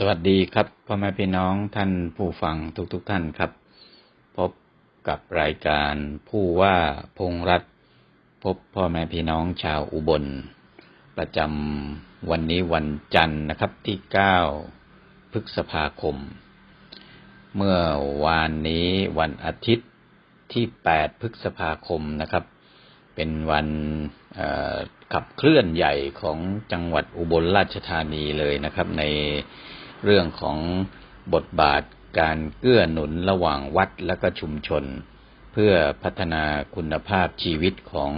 สวัสดีครับพ่อแม่พี่น้องท่านผู้ฟังทุกๆทท่านครับ พบกับรายการผู้ว่าพงษ์รัฐ พบพ่อแม่พี่น้องชาวอุบล ประจำวันนี้วันจันทร์นะครับที่ 9 พฤษภาคม เมื่อวานนี้วันอาทิตย์ที่ 8 พฤษภาคมนะครับ เป็นวันขับเคลื่อนใหญ่ของจังหวัดอุบลราชธานีเลยนะครับ ใน เรื่องของบทบาทการเกื้อหนุนระหว่างวัดและก็ชุมชน เพื่อพัฒนาคุณภาพชีวิตของ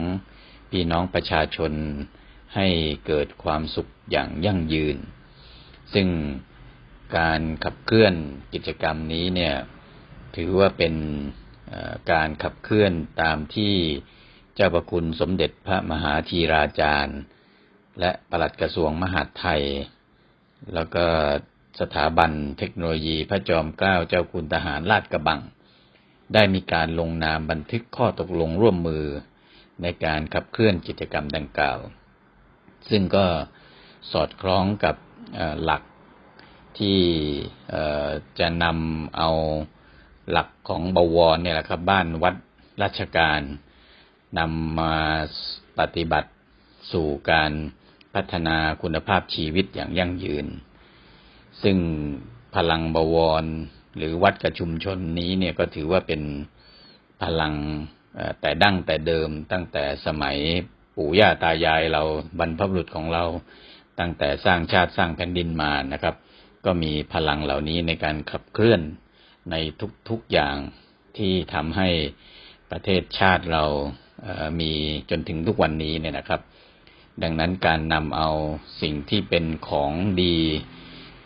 พี่น้องประชาชนให้เกิดความสุขอย่างยั่งยืน ซึ่งการขับเคลื่อนกิจกรรมนี้เนี่ยถือว่าเป็นการขับเคลื่อนตามที่เจ้าประคุณสมเด็จพระมหาธีราจารย์ และปลัดกระทรวงมหาดไทย แล้วก็ สถาบันเทคโนโลยีพระจอมเกล้าเจ้าคุณทหารลาดกระบัง ได้มีการลงนามบันทึกข้อตกลงร่วมมือในการขับเคลื่อนกิจกรรมดังกล่าว ซึ่งก็สอดคล้องกับหลักที่จะนำเอาหลักของบวรเนี่ยแหละครับ บ้านวัดราชการนำมาปฏิบัติสู่การพัฒนาคุณภาพชีวิตอย่างยั่งยืน ซึ่งพลังบวร หรือวัดกับชุมชนนี้เนี่ยก็ถือว่าเป็นพลังแต่ดั้งแต่เดิมตั้งแต่สมัยปู่ย่าตายายเราบรรพบุรุษของเราตั้งแต่สร้างชาติสร้างแผ่นดินมานะครับ ก็มีพลังเหล่านี้ในการขับเคลื่อนในทุกๆอย่างที่ทำให้ประเทศชาติเรามีจนถึงทุกวันนี้เนี่ยนะครับ ดังนั้นการนำเอาสิ่งที่เป็นของดี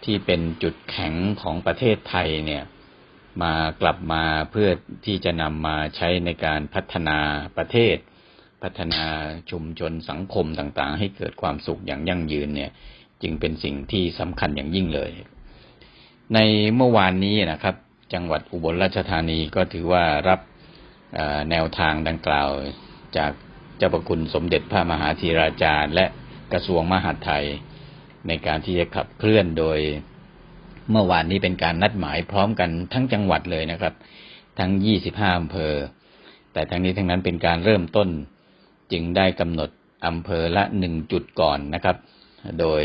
ที่เป็นจุดแข็งของประเทศไทยเนี่ยมากลับมาเพื่อที่จะนำมาใช้ในการพัฒนาประเทศ พัฒนาชุมชนสังคมต่างๆ ให้เกิดความสุขอย่างยั่งยืนเนี่ย จึงเป็นสิ่งที่สำคัญอย่างยิ่งเลย ในเมื่อวานนี้นะครับ จังหวัดอุบลราชธานีก็ถือว่ารับแนวทางดังกล่าวจากเจ้าประคุณสมเด็จพระมหาธีราจารย์ และกระทรวงมหาดไทย ในการที่จะขับเคลื่อนโดยเมื่อวานนี้เป็นการนัดหมายพร้อมกันทั้งจังหวัดเลยนะครับ ทั้ง 25 อำเภอ แต่ทั้งนี้ทั้งนั้นเป็นการเริ่มต้นจึงได้กำหนดอำเภอละหนึ่งจุดก่อนนะครับ โดย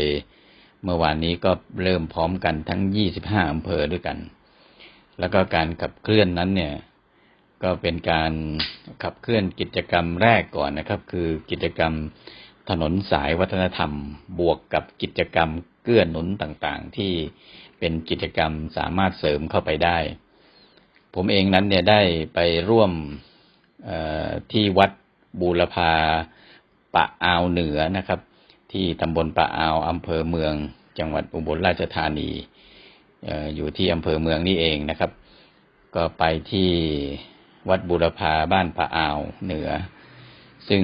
เมื่อวานนี้ก็เริ่มพร้อมกันทั้ง 25 อำเภอด้วยกัน แล้วก็การขับเคลื่อนนั้นเนี่ย ก็เป็นการขับเคลื่อนกิจกรรมแรกก่อนนะครับ คือกิจกรรม ถนนสายวัฒนธรรม บวกกับกิจกรรมเกื้อหนุนต่างๆ ที่เป็นกิจกรรมสามารถเสริมเข้าไปได้ ผมเองนั้นเนี่ยได้ไปร่วมที่วัดบูรพาปะอาวเหนือนะครับ ที่ตำบลปะอาวอำเภอเมือง จังหวัดอุบลราชธานีเอ่ออยู่ที่อำเภอเมืองนี่เองนะครับ ก็ไปที่วัดบูรพาบ้านปะอาวเหนือ ซึ่ง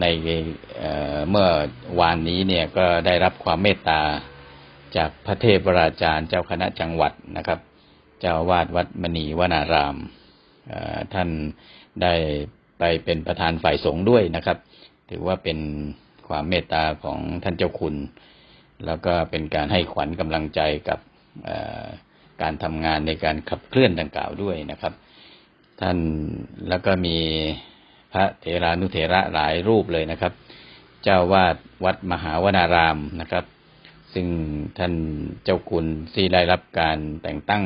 ในเเมื่อวานนี้เนี่ยก็ได้รับความเมตตาจากพระเทพราจารย์เจ้าคณะจังหวัดนะครับ เจ้าวาดวัดมณีวนารามท่านได้ไปเป็นประธานฝ่ายสงฆ์ด้วยนะครับ ถือว่าเป็นความเมตตาของท่านเจ้าคุณ แล้วก็เป็นการให้ขวัญกำลังใจกับการทำงานในการขับเคลื่อนดังกล่าวด้วยนะครับ ท่านแล้วก็มี พระเถรานุเถระหลายรูปเลยนะครับ เจ้าวาดวัดมหาวนารามนะครับ ซึ่งท่านเจ้าคุณที่ได้รับการแต่งตั้ง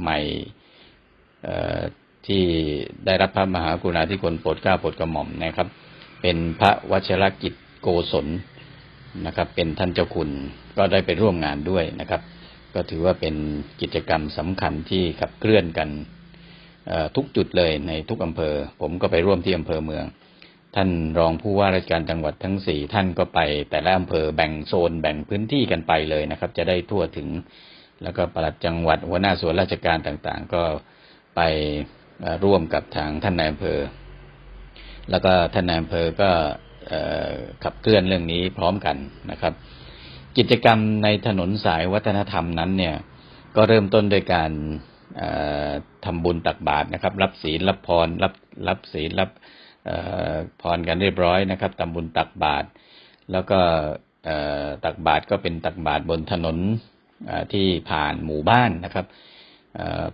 ใหม่ที่ได้รับพระมหากรุณาธิคุณโปรดเกล้าโปรดกระหม่อมนะครับ เป็นพระวชรกิจโกศลนะครับ เป็นท่านเจ้าคุณก็ได้ไปร่วมงานด้วยนะครับ ก็ถือว่าเป็นกิจกรรมสำคัญที่ขับเคลื่อนกัน ทุกจุดเลยในทุกอำเภอ ผมก็ไปร่วมที่อำเภอเมือง ท่านรองผู้ว่าราชการจังหวัดทั้งสี่ท่านก็ไปแต่ละอำเภอแบ่งโซนแบ่งพื้นที่กันไปเลยนะครับ จะได้ทั่วถึง แล้วก็ปลัดจังหวัดหัวหน้าส่วนราชการต่างๆ ก็ไปร่วมกับทางท่านนายอำเภอ แล้วก็ท่านนายอำเภอก็ขับเคลื่อนเรื่องนี้พร้อมกันนะครับ กิจกรรมในถนนสายวัฒนธรรมนั้นเนี่ย ก็เริ่มต้นโดยการ ทำบุญตักบาตรนะครับ รับศีลรับพรรับรับศีลรับพรกันเรียบร้อยนะครับทำบุญตักบาตรแล้วก็ตักบาตรก็เป็นตักบาตรบนถนนที่ผ่านหมู่บ้านนะครับ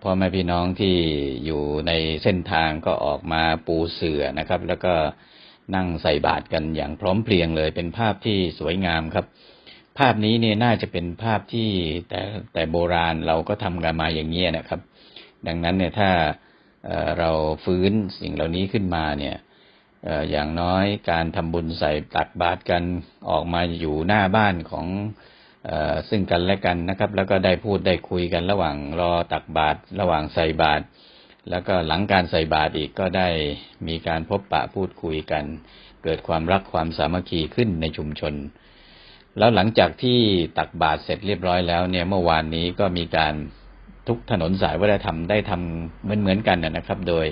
พ่อแม่พี่น้องที่อยู่ในเส้นทางก็ออกมาปูเสื่อนะครับ แล้วก็นั่งใส่บาตรกันอย่างพร้อมเพรียงเลย เป็นภาพที่สวยงามครับ ภาพนี้เนี่ยน่าจะเป็นภาพที่แต่แต่โบราณเราก็ทำกันมาอย่างนี้ยนะครับ ดังนั้นเนี่ยถ้าเราฟื้นสิ่งเหล่านี้ขึ้นมาเนี่ยอย่างน้อยการทำบุญใส่ตักบาตรกันออกมาอยู่หน้าบ้านของซึ่งกันและกันนะครับ แล้วก็ได้พูดได้คุยกันระหว่างรอตักบาตรระหว่างใส่บาตรแล้วก็หลังการใส่บาตรอีกก็ได้มีการพบปะพูดคุยกัน เกิดความรักความสามัคคีขึ้นในชุมชน แล้วหลังจากที่ตักบาตรเสร็จเรียบร้อยแล้วเนี่ยเมื่อวานนี้ก็มีการทุกถนนสายวัฒนธรรมได้ทำเหมือนเหมือนกันนะครับ โดย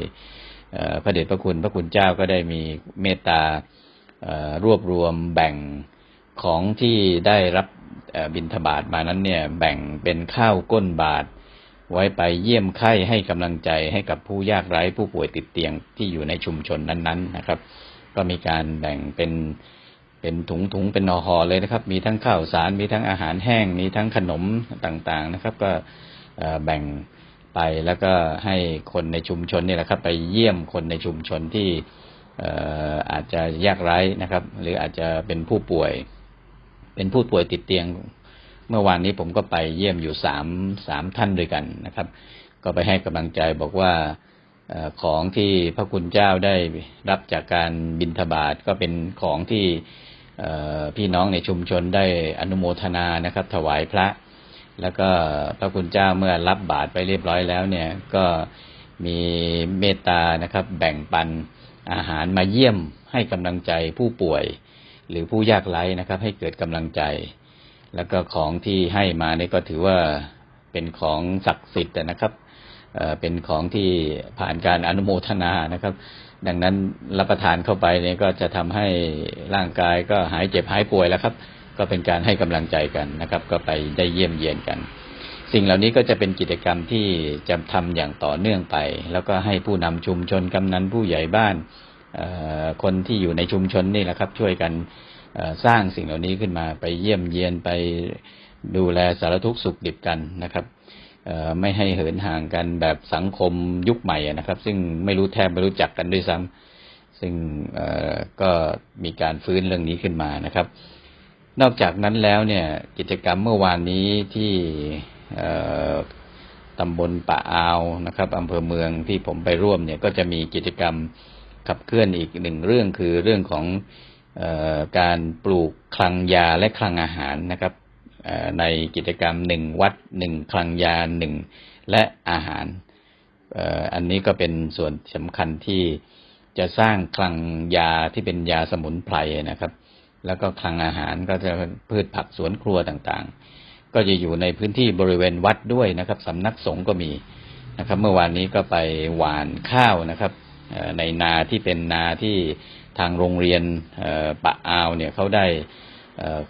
พระเดชพระคุณพระคุณเจ้าก็ได้มีเมตตารวบรวมแบ่งของที่ได้รับบิณฑบาตมานั้นเนี่ยแบ่งเป็นข้าวก้นบาท ไว้ไปเยี่ยมไข้ให้กำลังใจให้กับผู้ยากไร้ผู้ป่วยติดเตียงที่อยู่ในชุมชนนั้น ๆนะครับ ก็มีการแบ่งเป็น เป็นถุงถุงๆเป็นนอหอเลยนะครับ มีทั้งข้าวสาร มีทั้งอาหารแห้ง มีทั้งขนมต่างๆนะครับ ก็แบ่งไปแล้วก็ให้คนในชุมชนนี่แหละครับ ไปเยี่ยมคนในชุมชนที่อาจจะยากไร้นะครับ หรืออาจจะเป็นผู้ป่วย เป็นผู้ป่วยติดเตียง เมื่อวานนี้ผมก็ไปเยี่ยมอยู่สามสามท่านด้วยกันนะครับ ก็ไปให้กำลังใจบอกว่าของที่พระคุณเจ้าได้รับจากการบิณฑบาตก็เป็นของที่ พี่น้องในชุมชนได้อนุโมทนานะครับ ถวายพระ แล้วก็พระคุณเจ้าเมื่อรับบาตรไปเรียบร้อยแล้วเนี่ยก็มีเมตตานะครับ แบ่งปันอาหารมาเยี่ยมให้กำลังใจผู้ป่วย หรือผู้ยากไร้นะครับ ให้เกิดกำลังใจ แล้วก็ของที่ให้มานี่ก็ถือว่าเป็นของศักดิ์สิทธิ์นะครับเอ่อเป็นของที่ผ่านการอนุโมทนานะครับ ดังนั้นรับประทานเข้าไปเนี่ยก็จะทำให้ร่างกายก็หายเจ็บหายป่วยแล้วครับ ก็เป็นการให้กำลังใจกันนะครับ ก็ไปได้เยี่ยมเยียนกัน สิ่งเหล่านี้ก็จะเป็นกิจกรรมที่จะทำอย่างต่อเนื่องไป แล้วก็ให้ผู้นำชุมชนกำนันผู้ใหญ่บ้านเอ่อคนที่อยู่ในชุมชนนี่แหละครับ ช่วยกันสร้างสิ่งเหล่านี้ขึ้นมาไปเยี่ยมเยียนไปดูแลสารทุกข์สุขดิบกันนะครับ ไม่ให้เหินห่างกันแบบสังคมยุคใหม่นะครับ ซึ่งไม่รู้แทบไม่รู้จักกันด้วยซ้ำซึ่งก็มีการฟื้นเรื่องนี้ขึ้นมานะครับ นอกจากนั้นแล้วเนี่ย กิจกรรมเมื่อวานนี้ที่ตำบลป่าอาวนะครับอำเภอเมืองที่ผมไปร่วมเนี่ย ก็จะมีกิจกรรมขับเคลื่อนอีกหนึ่งเรื่องคือเรื่องของออการปลูกคลังยาและคลังอาหารนะครับ ในกิจกรรมหนึ่งวัดหนึ่งคลังยาหนึ่งและอาหาร อันนี้ก็เป็นส่วนสำคัญที่จะสร้างคลังยาที่เป็นยาสมุนไพรนะครับ แล้วก็คลังอาหารก็จะพืชผักสวนครัวต่างๆ ก็จะอยู่ในพื้นที่บริเวณวัดด้วยนะครับสำนักสงฆ์ก็มีนะครับ เมื่อวานนี้ก็ไปหวานข้าวนะครับในนาที่เป็นนาที่ทางโรงเรียนปะอาวเนี่ยเขาได้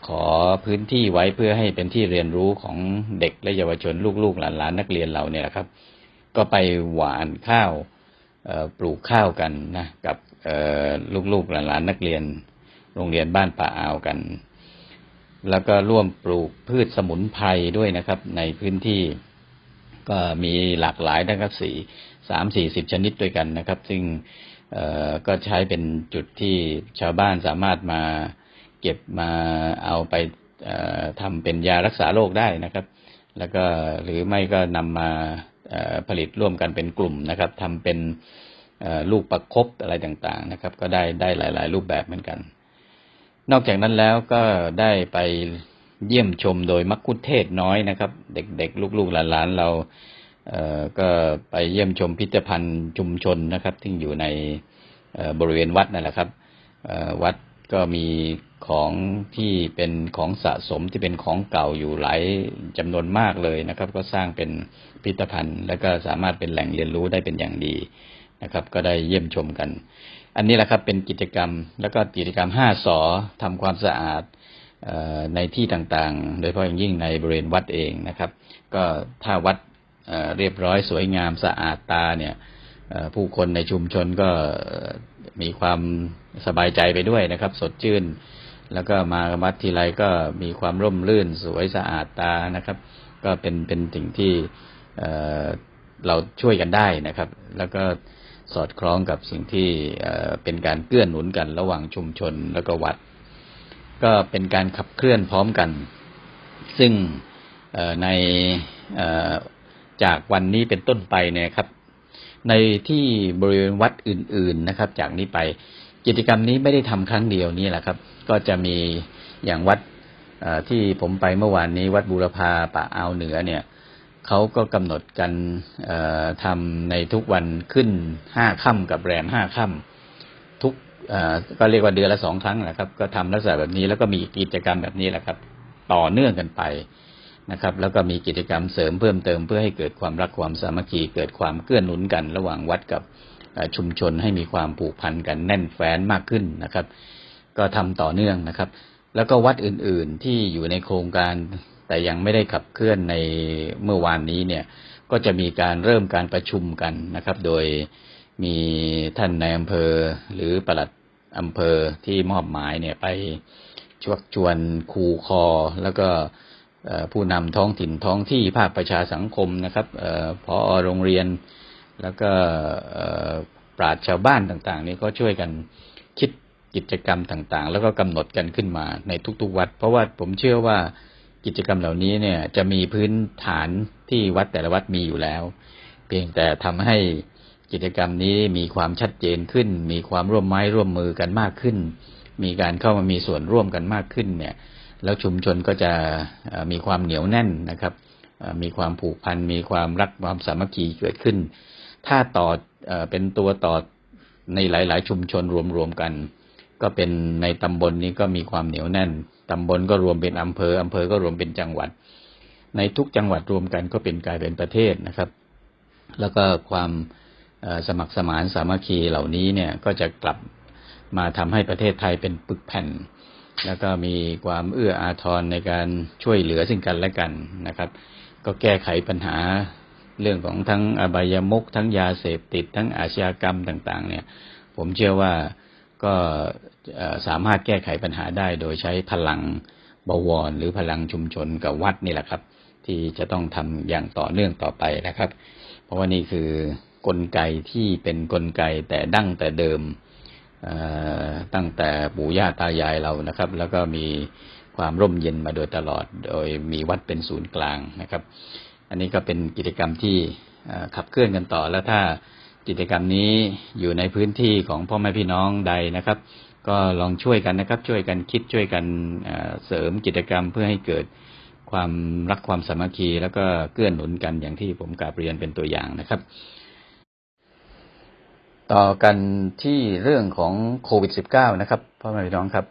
ขอพื้นที่ไว้เพื่อให้เป็นที่เรียนรู้ของเด็กและเยาวชนลูกๆหลานๆนักเรียนเราเนี่ยครับ ก็ไปหวานข้าวปลูกข้าวกันนะกับลูกๆหลานๆนักเรียน โรงเรียนบ้านป่าอาวกัน แล้วก็ร่วมปลูกพืชสมุนไพรด้วยนะครับ ในพื้นที่ก็มีหลากหลายนะครับสี่สามสี่สิบชนิดด้วยกันนะครับ ซึ่งก็ใช้เป็นจุดที่ชาวบ้านสามารถมา ก็บมาเอาไปเอ่อทำเป็นยารักษาโรคได้นะครับ แล้วก็หรือไม่ก็นำมาผลิตร่วมกันเป็นกลุ่มนะครับทำเป็นลูกประคบอะไรต่างๆนะครับ ก็ได้ได้หลาย ๆ รูปแบบเหมือนกัน นอกจากนั้นแล้วก็ได้ไปเยี่ยมชมโดยมักคุเทศน้อยนะครับ เด็กๆ ลูกๆหลานๆเราเก็ไปเยี่ยมชมพิพิธภัณฑ์ชุมชนนะครับที่อยู่ในบริเวณวัดนั่นแหละครับวัดก็มี ของที่เป็นของสะสมที่เป็นของเก่าอยู่หลายจำนวนมากเลยนะครับ ก็สร้างเป็นพิพิธภัณฑ์ แล้วก็สามารถเป็นแหล่งเรียนรู้ได้เป็นอย่างดีนะครับ ก็ได้เยี่ยมชมกัน อันนี้แหละครับเป็นกิจกรรม แล้วก็กิจกรรมห้าสอทำความสะอาดออในที่ต่างๆ โดยเฉพาะอย่างยิ่งในบริเวณวัดเองนะครับ ก็ถ้าวัดเเรียบร้อยสวยงามสะอาดตาเนี่ยผู้คนในชุมชนก็มีความสบายใจไปด้วยนะครับ สดชื่น แล้วก็มาวัดทีไรก็มีความร่มรื่นสวยสะอาดตานะครับ ก็เป็นเป็นสิ่งที่เเราช่วยกันได้นะครับ แล้วก็สอดคล้องกับสิ่งที่เเป็นการเกื้อหนุนกันระหว่างชุมชนแล้วก็วัด ก็เป็นการขับเคลื่อนพร้อมกัน ซึ่งในจากวันนี้เป็นต้นไปเนี่ยครับ ในที่บริเวณวัดอื่น ๆนะครับ จากนี้ไป กิจกรรมนี้ไม่ได้ทำครั้งเดียวนี่แหละครับ ก็จะมีอย่างวัดที่ผมไปเมื่อวานนี้วัดบูรพาป่าอ่าวเหนือเนี่ยเขาก็กำหนดกันเอ่อทำในทุกวันขึ้นห้าค่ำกับแรมห้าค่ำทุกก็เรียกว่าเดือนละสองครั้งแหละครับ ก็ทำลักษณะแบบนี้แล้วก็มีกิจกรรมแบบนี้แหละครับ ต่อเนื่องกันไปนะครับ แล้วก็มีกิจกรรมเสริมเพิ่มเติมเพื่อให้เกิดความรักความสามัคคีเกิดความเกื้อหนุนกันระหว่างวัดกับ ชุมชนให้มีความผูกพันกันแน่นแฟ้นมากขึ้นนะครับ ก็ทำต่อเนื่องนะครับ แล้วก็วัดอื่นๆที่อยู่ในโครงการ แต่ยังไม่ได้ขับเคลื่อนในเมื่อวานนี้เนี่ย ก็จะมีการเริ่มการประชุมกันนะครับ โดยมีท่านในายอำเภอหรือปลัดอำเภอที่มอบหมายเนี่ยไปชักชวนครูคอ แล้วก็ผู้นำท้องถิ่นท้องที่ภาคประชาสังคมนะครับออพอโรงเรียน แล้วก็ปราชญ์ชาวบ้านต่าง ๆ นี่ก็ช่วยกันคิดกิจกรรมต่างๆ แล้วก็กำหนดกันขึ้นมาในทุกๆวัด เพราะว่าผมเชื่อว่ากิจกรรมเหล่านี้เนี่ยจะมีพื้นฐานที่วัดแต่ละวัดมีอยู่แล้ว เพียงแต่ทำให้กิจกรรมนี้มีความชัดเจนขึ้น มีความร่วมไม้ร่วมมือกันมากขึ้น มีการเข้ามามีส่วนร่วมกันมากขึ้นเนี่ย แล้วชุมชนก็จะมีความเหนียวแน่นนะครับ มีความผูกพัน มีความรักความสามัคคีเกิดขึ้น ถ้าต่อเป็นตัวต่อในหลาย ๆ ชุมชนรวม ๆ กัน ก็เป็นในตำบลนี้ก็มีความเหนียวแน่น ตำบลก็รวมเป็นอำเภอ อำเภอก็รวมเป็นจังหวัด ในทุกจังหวัดรวมกันก็เป็นกลายเป็นประเทศนะครับ แล้วก็ความสมัครสมานสามัคคีเหล่านี้เนี่ยก็จะกลับมาทำให้ประเทศไทยเป็นปึกแผ่น แล้วก็มีความเอื้ออาทรในการช่วยเหลือซึ่งกันและกันนะครับ ก็แก้ไขปัญหา เรื่องของทั้งอบายมุกทั้งยาเสพติด ทั้งอาชญากรรมต่าง ๆ เนี่ย ผมเชื่อว่าก็สามารถแก้ไขปัญหาได้ โดยใช้พลังบวร หรือพลังชุมชนกับวัดนี่แหละครับ ที่จะต้องทำอย่างต่อเนื่องต่อไปนะครับ เพราะว่านี่คือกลไกที่เป็นกลไกแต่ดั้งแต่เดิมตั้งแต่ปู่ย่าตายายเรานะครับ แล้วก็มีความร่มเย็นมาโดยตลอด โดยมีวัดเป็นศูนย์กลางนะครับ อันนี้ก็เป็นกิจกรรมที่ขับเคลื่อนกันต่อ แล้วถ้ากิจกรรมนี้อยู่ในพื้นที่ของพ่อแม่พี่น้องใดนะครับ ก็ลองช่วยกันนะครับ ช่วยกันคิดช่วยกันเสริมกิจกรรมเพื่อให้เกิดความรักความสามัคคี แล้วก็เกื้อหนุนกันอย่างที่ผมกาบเรียนเป็นตัวอย่างนะครับ ต่อกันที่เรื่องของโควิด -19 นะครับพ่อแม่พี่น้องครับ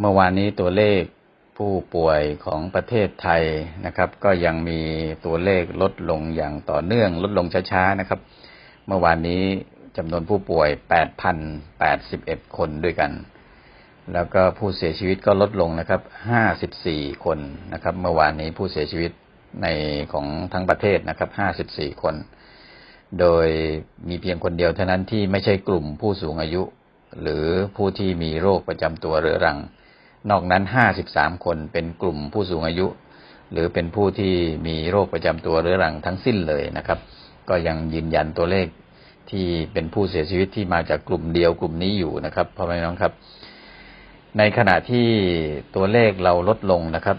เมื่อวานนี้ตัวเลข ผู้ป่วยของประเทศไทยนะครับ ก็ยังมีตัวเลขลดลงอย่างต่อเนื่อง ลดลงช้าๆนะครับ เมื่อวานนี้จำนวนผู้ป่วย 8,081 คนด้วยกัน แล้วก็ผู้เสียชีวิตก็ลดลงนะครับ 54 คนนะครับ เมื่อวานนี้ผู้เสียชีวิตในของทั้งประเทศนะครับ 54 คน โดยมีเพียงคนเดียวเท่านั้นที่ไม่ใช่กลุ่มผู้สูงอายุ หรือผู้ที่มีโรคประจำตัวเรื้อรัง นอกนั้น 53 คนเป็นกลุ่มผู้สูงอายุ หรือเป็นผู้ที่มีโรคประจำตัวเรื้อรังทั้งสิ้นเลยนะครับ ก็ยังยืนยันตัวเลขที่เป็นผู้เสียชีวิตที่มาจากกลุ่มเดียวกลุ่มนี้อยู่นะครับพ่อแม่น้องครับ ในขณะที่ตัวเลขเราลดลงนะครับ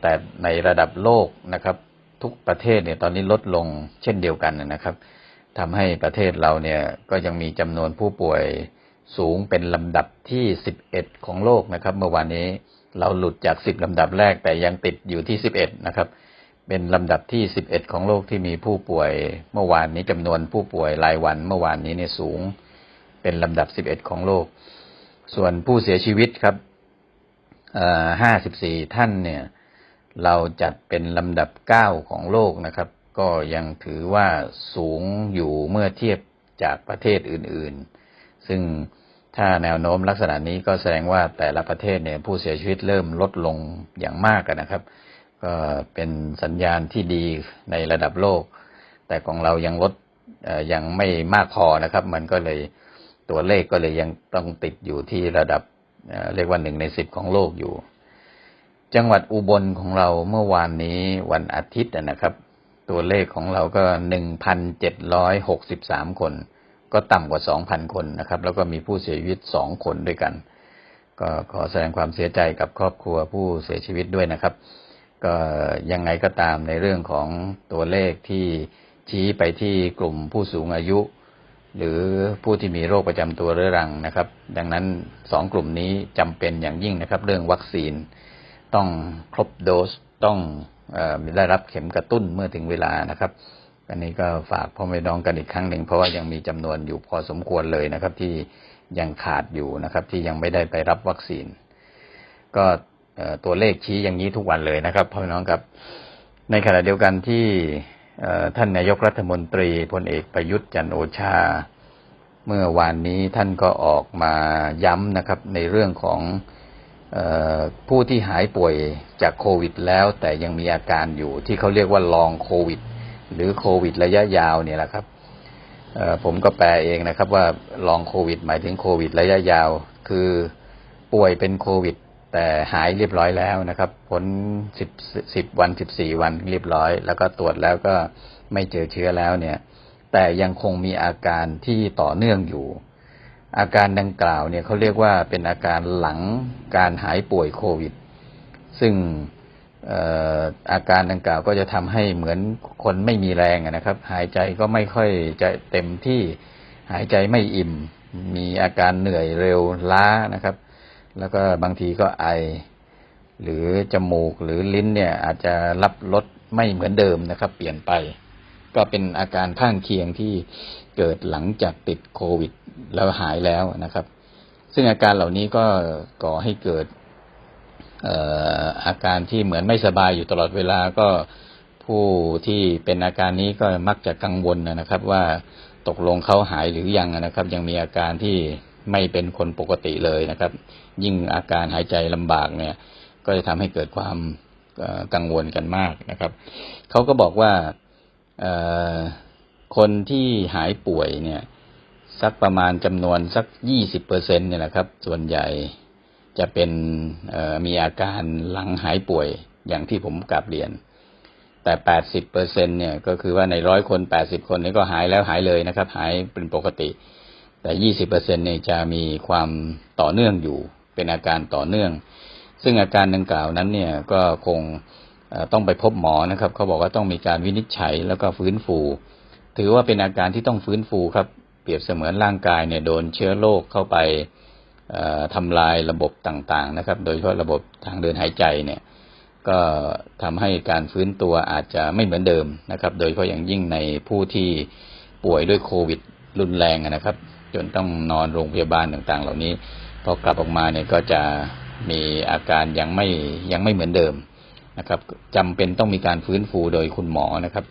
แต่ในระดับโลกนะครับ ทุกประเทศเนี่ยตอนนี้ลดลงเช่นเดียวกันนะครับทำให้ประเทศเราเนี่ยก็ยังมีจำนวนผู้ป่วย สูงเป็นลำดับที่ 11 ของโลกนะครับ เมื่อวานนี้เราหลุดจาก 10 ลำดับแรกแต่ยังติดอยู่ที่ 11 นะครับ เป็นลำดับที่ 11 ของโลกที่มีผู้ป่วย เมื่อวานนี้จำนวนผู้ป่วยรายวันเมื่อวานนี้เนี่ยสูง เป็นลำดับ 11 ของโลก ส่วนผู้เสียชีวิตครับห้าสิบสี่ท่านเนี่ย เราจัดเป็นลำดับเก้าของโลกนะครับ ก็ยังถือว่าสูงอยู่เมื่อเทียบจากประเทศอื่น ๆ ซึ่ง ถ้าแนวโน้มลักษณะนี้ก็แสดงว่าแต่ละประเทศเนี่ยผู้เสียชีวิตเริ่มลดลงอย่างมากนะครับ ก็เป็นสัญญาณที่ดีในระดับโลก แต่ของเรายังลดยังไม่มากพอนะครับ มันก็เลยตัวเลขก็เลยยังต้องติดอยู่ที่ระดับเรียกว่าหนึ่งในสิบของโลกอยู่ จังหวัดอุบลของเราเมื่อวานนี้วันอาทิตย์นะครับ ตัวเลขของเราก็หนึ่งพันเจ็ดร้อยหกสิบสามคน ก็ต่ำกว่าสองพันคนนะครับ แล้วก็มีผู้เสียชีวิตสองคนด้วยกัน ก็ขอแสดงความเสียใจกับครอบครัวผู้เสียชีวิตด้วยนะครับ ก็ยังไงก็ตามในเรื่องของตัวเลขที่ชี้ไปที่กลุ่มผู้สูงอายุ หรือผู้ที่มีโรคประจำตัวเรื้อรังนะครับ ดังนั้นสองกลุ่มนี้จำเป็นอย่างยิ่งนะครับ เรื่องวัคซีนต้องครบโดสต้องออได้รับเข็มกระตุ้นเมื่อถึงเวลานะครับ อันนี้ก็ฝากพ่อแม่น้องกันอีกครั้งหนึ่งเพราะว่ายังมีจำนวนอยู่พอสมควรเลยนะครับ ที่ยังขาดอยู่นะครับ ที่ยังไม่ได้ไปรับวัคซีน ก็ตัวเลขชี้อย่างนี้ทุกวันเลยนะครับพ่อแม่น้องครับ ในขณะเดียวกันที่ท่านนายกรัฐมนตรีพลเอกประยุทธ์จันโอชา เมื่อวานนี้ท่านก็ออกมาย้ำนะครับ ในเรื่องของผู้ที่หายป่วยจากโควิดแล้วแต่ยังมีอาการอยู่ที่เขาเรียกว่าลองโควิด หรือโควิดระยะยาวเนี่ยแหละครับผมก็แปลเองนะครับว่าลองโควิด หมายถึงโควิด ระยะยาว คือป่วยเป็นโควิด แต่หายเรียบร้อยแล้วนะครับผลสิบสิบวันสิบสี่วันเรียบร้อย แล้วก็ตรวจแล้วก็ไม่เจอเชื้อแล้วเนี่ย แต่ยังคงมีอาการที่ต่อเนื่องอยู่ อาการดังกล่าวเนี่ยเขาเรียกว่าเป็นอาการหลังการหายป่วยโควิด ซึ่ง อาการดังกล่าวก็จะทำให้เหมือนคนไม่มีแรงนะครับ หายใจก็ไม่ค่อยจะเต็มที่หายใจไม่อิ่ม มีอาการเหนื่อยเร็วล้านะครับ แล้วก็บางทีก็ไอ หรือจมูกหรือลิ้นเนี่ย อาจจะรับรสไม่เหมือนเดิมนะครับ เปลี่ยนไป ก็เป็นอาการข้างเคียงที่เกิดหลังจากติดโควิด แล้วหายแล้วนะครับ ซึ่งอาการเหล่านี้ก็ก่อให้เกิด อาการที่เหมือนไม่สบายอยู่ตลอดเวลาก็ผู้ที่เป็นอาการนี้ก็มักจะกังวลนะครับ ว่าตกลงเขาหายหรือยังนะครับ ยังมีอาการที่ไม่เป็นคนปกติเลยนะครับ ยิ่งอาการหายใจลำบากเนี่ย ก็จะทำให้เกิดความกังวลกันมากนะครับเขาก็บอกว่าคนที่หายป่วยเนี่ย สักประมาณจำนวนสักยี่สิบเปอร์เซ็นเนี่ยนะครับ ส่วนใหญ่ จะเป็นมีอาการหลังหายป่วยอย่างที่ผมกลับเรียน แต่แปดสิบเปอร์เซ็นเนี่ยก็คือว่าในร้อยคนแปดสิบคนนี้ก็หายแล้วหายเลยนะครับ หายเป็นปกติ แต่ยี่สิบเปอร์เซ็นเนี่ยจะมีความต่อเนื่องอยู่ เป็นอาการต่อเนื่อง ซึ่งอาการดังกล่าวนั้นเนี่ยก็คงต้องไปพบหมอนะครับ เขาบอกว่าต้องมีการวินิจฉัยแล้วก็ฟื้นฟู ถือว่าเป็นอาการที่ต้องฟื้นฟูครับ เปรียบเสมือนร่างกายเนี่ยโดนเชื้อโรคเข้าไป ทำลายระบบต่างๆนะครับ โดยเฉพาะระบบทางเดินหายใจเนี่ย ก็ทำให้การฟื้นตัวอาจจะไม่เหมือนเดิมนะครับ โดยเฉพาะอย่างยิ่งในผู้ที่ป่วยด้วยโควิด รุนแรงนะครับ จนต้องนอนโรงพยาบาลต่างๆ เหล่านี้พอกลับออกมาเนี่ยก็จะมีอาการยังไม่ยังไม่เหมือนเดิมนะครับจำเป็นต้องมีการฟื้นฟูโดยคุณหมอนะครับ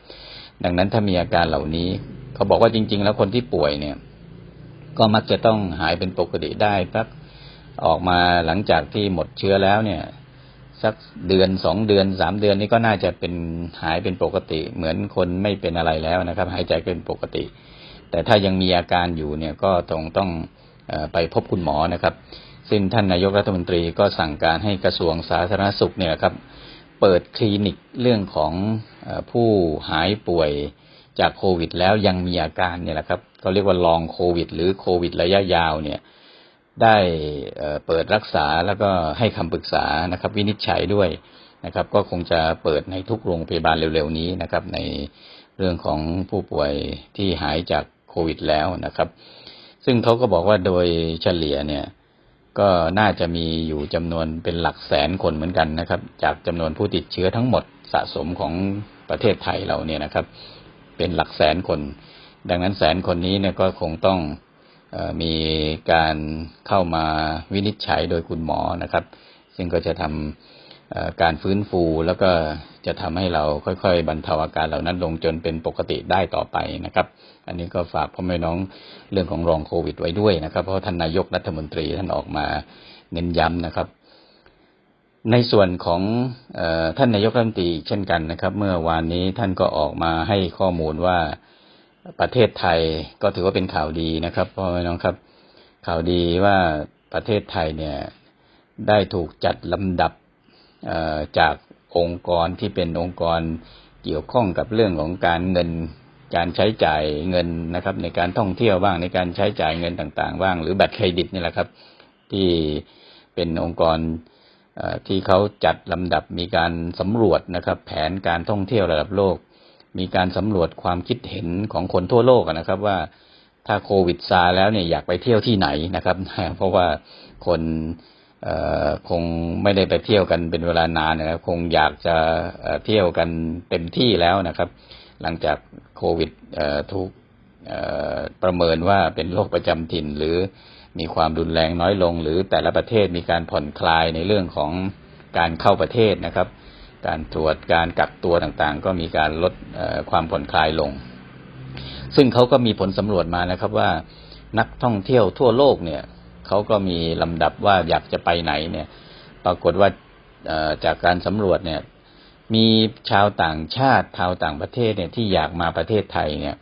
ดังนั้นถ้ามีอาการเหล่านี้ เขาบอกว่าจริง ๆ แล้วคนที่ป่วยเนี่ย ก็มักจะต้องหายเป็นปกติได้สักออกมาหลังจากที่หมดเชื้อแล้วเนี่ย สักเดือนสองเดือนสามเดือนนี้ก็น่าจะเป็นหายเป็นปกติ เหมือนคนไม่เป็นอะไรแล้วนะครับ หายใจเป็นปกติ แต่ถ้ายังมีอาการอยู่เนี่ยก็ต้องต้องอไปพบคุณหมอนะครับ ซึ่งท่านนายกรัฐมนตรีก็สั่งการให้กระทรวงสาธารณสุขเนี่ยครับ เปิดคลินิกเรื่องของอผู้หายป่วย จากโควิดแล้วยังมีอาการเนี่ยแหละครับเขาเรียกว่าลองโควิด หรือโควิดระยะยาวเนี่ยได้เปิดรักษาแล้วก็ให้คำปรึกษานะครับ วินิจฉัยด้วยนะครับ ก็คงจะเปิดในทุกโรงพยาบาลเร็วๆนี้นะครับ ในเรื่องของผู้ป่วยที่หายจากโควิดแล้วนะครับ ซึ่งเขาก็บอกว่าโดยเฉลี่ยเนี่ยก็น่าจะมีอยู่จำนวนเป็นหลักแสนคนเหมือนกันนะครับ จากจำนวนผู้ติดเชื้อทั้งหมดสะสมของประเทศไทยเราเนี่ยนะครับ เป็นหลักแสนคน ดังนั้นแสนคนนี้เนี่ยก็คงต้องอมีการเข้ามาวินิจฉัยโดยคุณหมอนะครับ ซึ่งก็จะทำการฟื้นฟูแล้วก็จะทำให้เราค่อยๆ บรรเทาอาการเหล่านั้นลงจนเป็นปกติได้ต่อไปนะครับ อันนี้ก็ฝากพ่อแม่น้องเรื่องของรองโควิดไว้ด้วยนะครับ เพราะท่านนายกรัฐมนตรีท่านออกมาเน้นย้ำนะครับ ในส่วนของอท่านนายกรัฐมนตรีเช่นกันนะครับ เมื่อวานนี้ท่านก็ออกมาให้ข้อมูลว่าประเทศไทยก็ถือว่าเป็นข่าวดีนะครับพ่อแม่น้องครับ ข่าวดีว่าประเทศไทยเนี่ยได้ถูกจัดลำดับจากองค์กรที่เป็นองค์กรเกี่ยวข้องกับเรื่องของการเงินการใช้จ่ายเงินนะครับ ในการท่องเที่ยวบ้างในการใช้จ่ายเงินต่าง ๆ บ้าง หรือบัตรเครดิตนี่แหละครับ ที่เป็นองค์กร ที่เขาจัดลำดับมีการสำรวจนะครับ แผนการท่องเที่ยวระดับโลก มีการสำรวจความคิดเห็นของคนทั่วโลกนะครับ ว่าถ้าโควิดซาแล้วเนี่ยอยากไปเที่ยวที่ไหนนะครับ เพราะว่าคนคงไม่ได้ไปเที่ยวกันเป็นเวลานานนะครับ คงอยากจะเเที่ยวกันเต็มที่แล้วนะครับ หลังจากโควิดถูกประเมินว่าเป็นโรคประจำถิ่นหรือ มีความรุนแรงน้อยลง หรือแต่ละประเทศมีการผ่อนคลายในเรื่องของการเข้าประเทศนะครับ การตรวจการกักตัวต่างๆ ก็มีการลดความผ่อนคลายลง ซึ่งเขาก็มีผลสำรวจมานะครับว่านักท่องเที่ยวทั่วโลกเนี่ยเขาก็มีลำดับว่าอยากจะไปไหนเนี่ย ปรากฏว่าจากการสำรวจเนี่ย มีชาวต่างชาติชาวต่างประเทศเนี่ยที่อยากมาประเทศไทยเนี่ย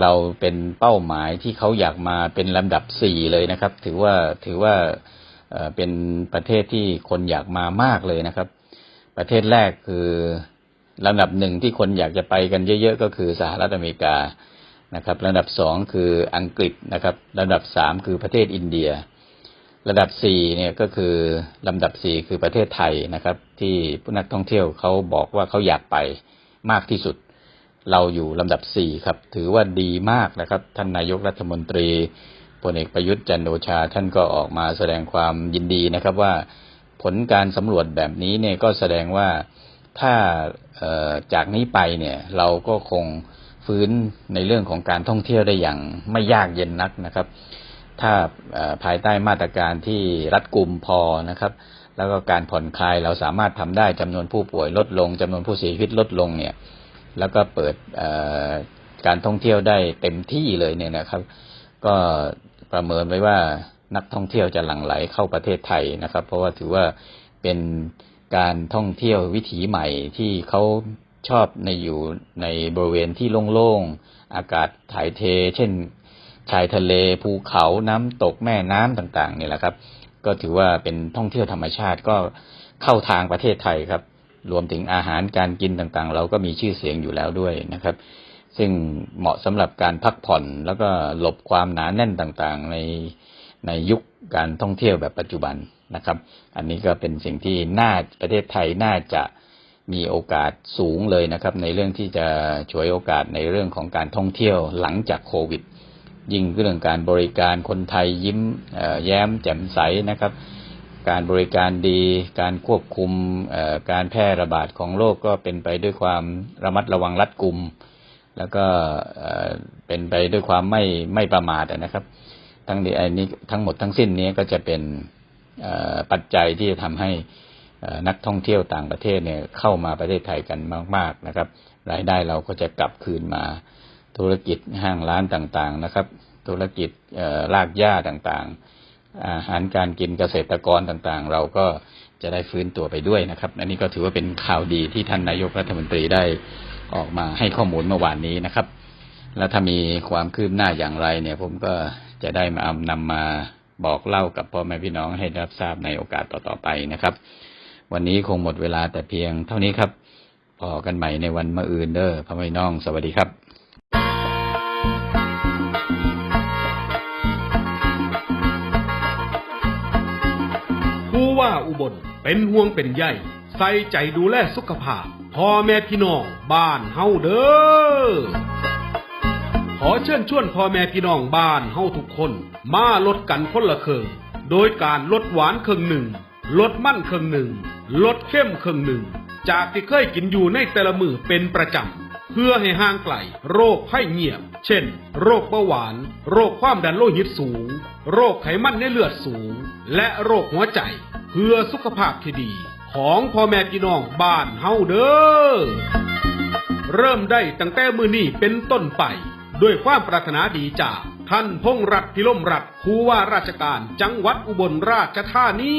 เราเป็นเป้าหมายที่เขาอยากมาเป็นลำดับสี่เลยนะครับ ถือว่าถือว่าเป็นประเทศที่คนอยากมามากเลยนะครับ ประเทศแรกคือลำดับหนึ่งที่คนอยากจะไปกันเยอะๆก็คือสหรัฐอเมริกานะครับลำดับสองคืออังกฤษนะครับลำดับสามคือประเทศอินเดียระดับสี่เนี่ยก็คือลำดับสี่คือประเทศไทยนะครับ ที่ผู้นักท่องเที่ยวเขาบอกว่าเขาอยากไปมากที่สุด เราอยู่ลำดับสี่ครับ ถือว่าดีมากนะครับ ท่านนายกรัฐมนตรีพลเอกประยุทธ์จันโอชา ท่านก็ออกมาแสดงความยินดีนะครับว่าผลการสำรวจแบบนี้เนี่ยก็แสดงว่าถ้าจากนี้ไปเนี่ยเราก็คงฟื้นในเรื่องของการท่องเที่ยวได้อย่างไม่ยากเย็นนักนะครับ ถ้าภายใต้มาตรการที่รัดกุมพอนะครับ แล้วก็การผ่อนคลายเราสามารถทำได้จำนวนผู้ป่วยลดลงจำนวนผู้เสียชีวิตลดลงเนี่ย แล้วก็เปิดการท่องเที่ยวได้เต็มที่เลยเนี่ยนะครับ ก็ประเมินไว้ว่านักท่องเที่ยวจะหลั่งไหลเข้าประเทศไทยนะครับ เพราะว่าถือว่าเป็นการท่องเที่ยววิถีใหม่ที่เขาชอบในอยู่ในบริเวณที่โล่งๆ อากาศถ่ายเท เช่น ชายทะเลภูเขาน้ำตกแม่น้ำต่างๆเนี่ยแหละครับ ก็ถือว่าเป็นท่องเที่ยวธรรมชาติก็เข้าทางประเทศไทยครับ รวมถึงอาหารการกินต่างๆ เราก็มีชื่อเสียงอยู่แล้วด้วยนะครับ ซึ่งเหมาะสำหรับการพักผ่อนแล้วก็หลบความหนาแน่นต่างๆ ในในยุคการท่องเที่ยวแบบปัจจุบันนะครับ อันนี้ก็เป็นสิ่งที่น่าประเทศไทยน่าจะมีโอกาสสูงเลยนะครับ ในเรื่องที่จะฉวยโอกาสในเรื่องของการท่องเที่ยวหลังจากโควิด ยิ่งเรื่องการบริการคนไทยยิ้มแย้มแจ่มใสนะครับ การบริการดี การควบคุมการแพร่ระบาดของโรคก็เป็นไปด้วยความระมัดระวังรัดกุม แล้วก็เป็นไปด้วยความไม่ไม่ประมาทนะครับ ทั้งนี้อันนี้ทั้งหมดทั้งสิ้นนี้ก็จะเป็นปัจจัยที่จะทำให้นักท่องเที่ยวต่างประเทศเนี่ยเข้ามาประเทศไทยกันมาก ๆนะครับ รายได้เราก็จะกลับคืนมาธุรกิจห้างร้านต่างๆนะครับ ธุรกิจเอ่อรากหญ้าต่างๆ อาหารการกินเกษตรกรต่างๆ เราก็จะได้ฟื้นตัวไปด้วยนะครับ อันนี้ก็ถือว่าเป็นข่าวดีที่ท่านนายกรัฐมนตรีได้ออกมาให้ข้อมูลเมื่อวานนี้นะครับ แล้วถ้ามีความคืบหน้าอย่างไรเนี่ย ผมก็จะได้มานำมาบอกเล่ากับพ่อแม่พี่น้องให้รับทราบในโอกาสต่อๆไปนะครับ วันนี้คงหมดเวลาแต่เพียงเท่านี้ครับพอกันใหม่ในวันมะอื่นเด้อพ่อแม่พี่น้อง สวัสดีครับ อุบล เป็นห่วงเป็นใยใส่ใจดูแลสุขภาพพ่อแม่พี่น้องบ้านเฮาเด้อขอเชิญชวนพ่อแม่พี่น้องบ้านเฮาทุกคน มาลดกันคนละครึ่งโดยการลดหวานครึ่งหนึ่งลดมันครึ่งหนึ่งลดเข้มครึ่งหนึ่งจากที่เคยกินอยู่ในแต่ละมือเป็นประจำเพื่อให้ห่างไกลโรคไข้เงียบ เช่น โรคเบาหวาน โรคความดันโลหิตสูง โรคไขมันในเลือดสูง และโรคหัวใจ เพื่อสุขภาพที่ดี ของพ่อแม่พี่น้องบ้านเฮาเด้อเริ่มได้ตั้งแต่มือนี้เป็นต้นไป ด้วยความปรารถนาดีจากท่านพงษ์รัตพิลมรัตผู้ว่าราชการจังหวัดอุบลราชธานี